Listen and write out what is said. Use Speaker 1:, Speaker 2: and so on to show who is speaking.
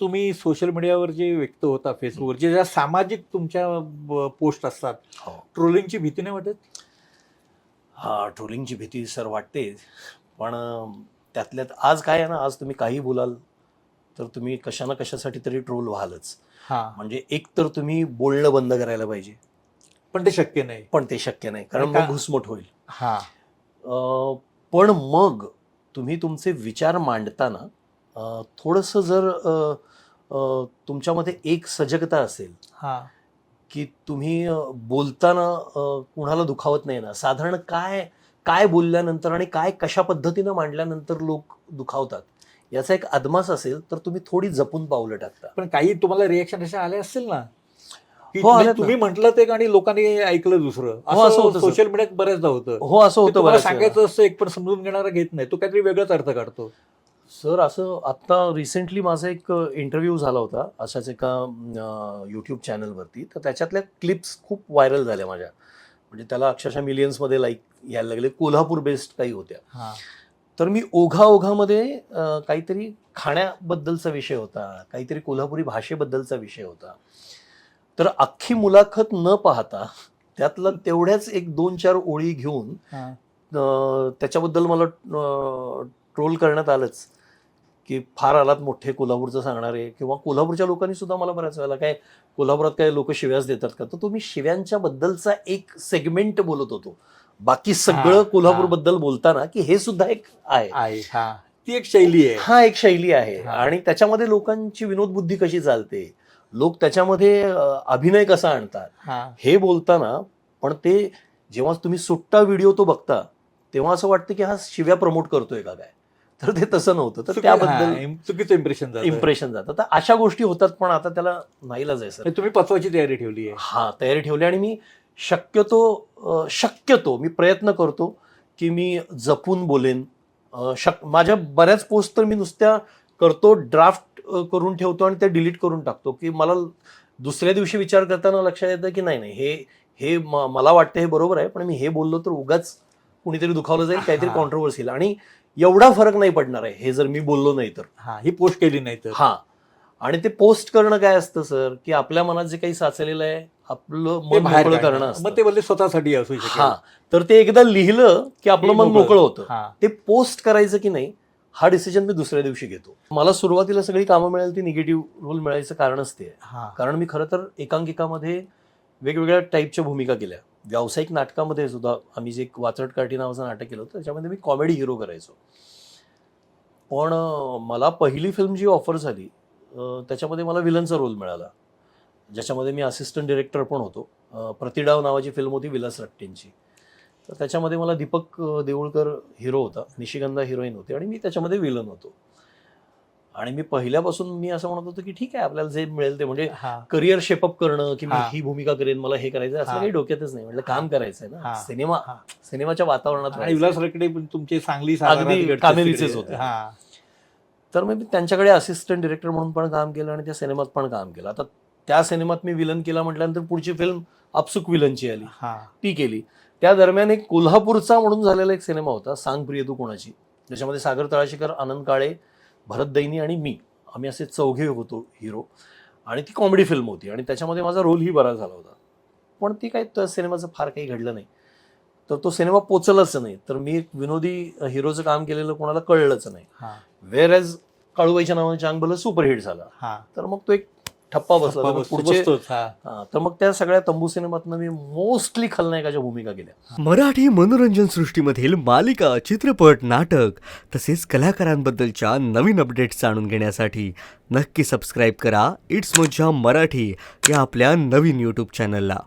Speaker 1: तुम्ही सोशल मीडियावर जे व्यक्त होता फेसबुकवर जे ज्या सामाजिक तुमच्या पोस्ट असतात
Speaker 2: हो.
Speaker 1: ट्रोलिंगची भीती नाही वाटत?
Speaker 2: हा ट्रोलिंगची भीती सर वाटते. पण त्यातल्यात आज काय आहे ना आज तुम्ही काही बोलाल तर तुम्ही कशा ना कशासाठी तरी ट्रोल व्हालच.
Speaker 1: हा.
Speaker 2: म्हणजे एक तर तुम्ही बोलणं बंद करायला पाहिजे.
Speaker 1: पण ते शक्य नाही.
Speaker 2: पण ते शक्य नाही कारण मग घुसमट होईल.
Speaker 1: हा.
Speaker 2: पण मग तुम्ही तुमचे विचार मांडताना थोडंसं जर तुमच्यामध्ये एक सजगता असेल
Speaker 1: हा.
Speaker 2: की तुम्ही बोलताना कुणाला दुखावत नाही ना साधारण काय काय बोलल्यानंतर आणि काय कशा पद्धतीनं मांडल्यानंतर लोक दुखावतात याचा एक अदमास असेल तर तुम्ही थोडी जपून पावलं टाकता.
Speaker 1: पण काही तुम्हाला रिएक्शन अशा आल्या असतील ना? की
Speaker 2: हो,
Speaker 1: तुम्ही- म्हटलं ते आणि लोकांनी ऐकलं दुसरं.
Speaker 2: हो, असं
Speaker 1: असं
Speaker 2: होतं.
Speaker 1: सोशल मीडियात बऱ्याचदा होतं.
Speaker 2: हो असं होतं.
Speaker 1: सांगायचं असतं एक पण समजून घेणारा घेत नाही. तो काहीतरी वेगळाच अर्थ काढतो.
Speaker 2: सर असं आत्ता रिसेंटली माझा एक इंटरव्ह्यू झाला होता अशाच एका यूट्यूब चॅनलवरती तर त्याच्यातल्या क्लिप्स खूप व्हायरल झाल्या माझ्या. म्हणजे त्याला अक्षरशः मिलियन्समध्ये लाईक यायला लागले. कोल्हापूर बेस्ड काही होत्या. तर मी ओघा ओघामध्ये काहीतरी खाण्याबद्दलचा विषय होता. काहीतरी कोल्हापुरी भाषेबद्दलचा विषय होता. तर अख्खी मुलाखत न पाहता त्यातलं तेवढ्याच एक दोन चार ओळी घेऊन त्याच्याबद्दल मला ट्रोल करण्यात आलंच. की फार आलात मोठे कोल्हापूरचं सांगणारे किंवा कोल्हापूरच्या लोकांनी सुद्धा मला बऱ्याच वेळेला काय कोल्हापुरात काय लोक शिव्याच देतात का? तर तो मी शिव्यांच्या बद्दलचा एक सेगमेंट बोलत होतो. बाकी सगळं
Speaker 1: हा,
Speaker 2: कोल्हापूरबद्दल बोलताना की हे सुद्धा एक आहे.
Speaker 1: आहे हा. ती एक शैली आहे.
Speaker 2: हा एक शैली आहे. आणि त्याच्यामध्ये लोकांची विनोद बुद्धी कशी चालते? लोक त्याच्यामध्ये अभिनय कसा आणतात?
Speaker 1: हा.
Speaker 2: हे बोलताना पण ते जेव्हा तुम्ही सुट्टा व्हिडिओ तो बघता तेव्हा असं वाटतं की हा शिव्या प्रमोट करतोय का काय? तर ते तसं नव्हतं. तर त्याबद्दल
Speaker 1: चुकीचं इम्प्रेशन
Speaker 2: इम्प्रेशन जातं. तर अशा गोष्टी होतात पण आता त्याला आहे सर.
Speaker 1: तुम्ही पचवायची तयारी ठेवली आहे.
Speaker 2: हा तयारी ठेवली आणि मी शक्यतो शक्यतो मी प्रयत्न करतो की मी जपून बोलेन. शक माझ्या बऱ्याच पोस्ट तर मी नुसत्या करतो ड्राफ्ट करून ठेवतो आणि ते डिलीट करून टाकतो की मला दुसऱ्या दिवशी विचार करताना लक्षात येतं की नाही नाही हे हे मला वाटतं हे बरोबर आहे पण मी हे बोललो तर उगाच कुणीतरी दुखावलं जाईल काहीतरी. कॉन्ट्रोवर्सी आणि एवढा फरक नाही पडणार आहे. हे जर मी बोललो नाही तर.
Speaker 1: हा ही पोस्ट केली नाही तर.
Speaker 2: हा. आणि ते पोस्ट करणं काय असतं सर? की आपल्या मनात जे काही साचलेलं आहे आपलं मन मोकळं. करणं असतं.
Speaker 1: मग ते बोलले स्वतःसाठी असू
Speaker 2: हा. तर ते एकदा लिहिलं की आपलं मन
Speaker 1: मोकळं.
Speaker 2: होतं. ते पोस्ट करायचं की नाही हा डिसिजन मी दुसऱ्या दिवशी घेतो. मला सुरुवातीला सगळी कामं मिळाली ती निगेटिव्ह रोल मिळायचं कारणच ते कारण मी खरं तर एकांकिकामध्ये वेगवेगळ्या टाईपच्या भूमिका केल्या. व्यावसायिक नाटकामध्ये सुद्धा आम्ही जे एक वाचट काठी नावाचं नाटक केलं होतं त्याच्यामध्ये मी कॉमेडी हिरो करायचो. पण मला पहिली फिल्म जी ऑफर झाली त्याच्यामध्ये मला विलनचा रोल मिळाला. ज्याच्यामध्ये मी असिस्टंट डिरेक्टर पण होतो. प्रतिडाव नावाची फिल्म होती विलास रट्टेंची. तर त्याच्यामध्ये मला दीपक देऊळकर हिरो होता. निशिगंधा हिरोईन होती. आणि मी त्याच्यामध्ये विलन होतो. आणि मी पहिल्यापासून मी असं म्हणत होतो की ठीक आहे आपल्याला जे मिळेल ते म्हणजे करिअर शेपअप करणं की मी
Speaker 1: हा.
Speaker 2: भूमिका करेन मला हे करायचं असं. काही डोक्यातच नाही म्हटलं काम करायचं आहे
Speaker 1: हा.
Speaker 2: ना सिनेमा. सिनेमाच्या वातावरणात
Speaker 1: आणि
Speaker 2: राहायचं.
Speaker 1: विलास रकडे पण तुमचे चांगली
Speaker 2: अगदी कामेरीचेच होते. तर मग मी त्यांच्याकडे असिस्टंट डिरेक्टर म्हणून पण काम केलं आणि त्या सिनेमात पण काम केलं आता त्या सिनेमात मी विलन केला म्हटल्यानंतर पुढची फिल्म अपसुक विलनची आली ती केली त्या दरम्यान एक कोल्हापूरचा म्हणून झालेला एक सिनेमा होता सांग प्रिय तू कोणाची ज्याच्यामध्ये सागर तळाशीकर आनंद काळे भरत दैनी आणि मी. आम्ही असे चौघे होतो हिरो आणि ती कॉमेडी फिल्म होती. आणि त्याच्यामध्ये माझा रोलही बरा झाला होता. पण ती काही त्या सिनेमाचं फार काही घडलं नाही. तर तो सिनेमा पोचलाच नाही. तर मी एक विनोदी हिरोचं काम केलेलं कोणाला कळलंच नाही. वेर एज काळूबाईच्या नावाने चांगलं सुपरहिट झाला. तर मग तो एक ठप्पा बसला तर मग पुढचे
Speaker 1: बसतोच,
Speaker 2: तर मग त्या सगळ्या तंबू सिनेमातनं मी मोस्टली खलनायकाच्या भूमिका केल्या.
Speaker 3: मराठी मनोरंजन सृष्टीमधील मालिका चित्रपट नाटक तसेच कलाकारांबद्दलच्या नवीन अपडेट्स जाणून घेण्यासाठी नक्की सबस्क्राईब करा. इट्स मज्जा मराठी या आपल्या नवीन यूट्यूब चॅनलला